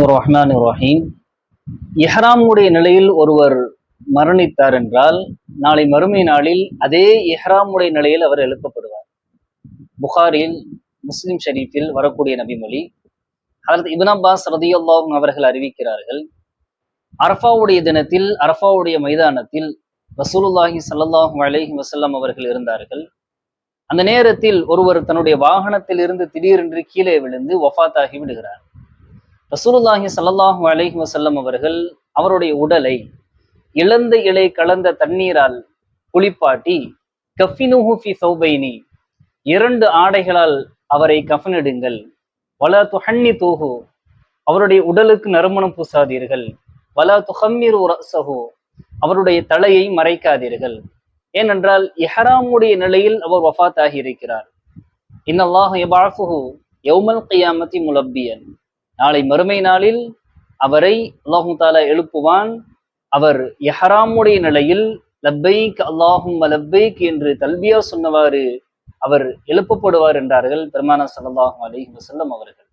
ரஹ்மான் ரஹீம் இஹ்ராமுடைய நிலையில் ஒருவர் மரணித்தார் என்றால் நாளை மறுமை நாளில் அதே இஹ்ராமுடைய நிலையில் அவர் எழுப்பப்படுவார். புகாரில் முஸ்லிம் ஷரீஃபில் வரக்கூடிய நபிமொழி அதற்கு இபின் அப்பாஸ் ரதியுல்லாஹும் அவர்கள் அறிவிக்கிறார்கள் அரஃபாவுடைய தினத்தில் அரஃபாவுடைய மைதானத்தில் ரசூலுல்லாஹி ஸல்லல்லாஹு அலைஹி வசல்லாம் அவர்கள் இருந்தார்கள். அந்த நேரத்தில் ஒருவர் தன்னுடைய வாகனத்தில் இருந்து திடீரென்று கீழே விழுந்து வஃபாத்தாகி விடுகிறார். ரசூலுல்லாஹி ஸல்லல்லாஹு அலஹி வசல்லம் அவர்கள் அவருடைய உடலை இழந்த இலை கலந்த தண்ணீரால் குளிப்பாட்டி கஃபினுஹு சௌபைனி இரண்டு ஆடைகளால் அவரை கஃனிடுங்கள். வல துஹன்னி தூஹு அவருடைய உடலுக்கு நறுமணம் பூசாதீர்கள். வல துஹம்மிரு ரசஹு அவருடைய தலையை மறைக்காதீர்கள். ஏனென்றால் இஹராமுடைய நிலையில் அவர் வஃத் ஆகி இருக்கிறார். இன்னல்லாஹ் எபாஃபுஹு யௌமல் கியாமத்தி முலப்பியன் நாளை மறுமை நாளில் அவரை அல்லாஹும் தாலா எழுப்புவான். அவர் எஹராமுடைய நிலையில் லப்பைக் அல்லாஹும் லப்பைக் என்று தல்பியா சொன்னவாறு அவர் எழுப்பப்படுவார் என்றார்கள் பெருமானா ஸல்லல்லாஹு அலிஹி வசல்லம் அவர்கள்.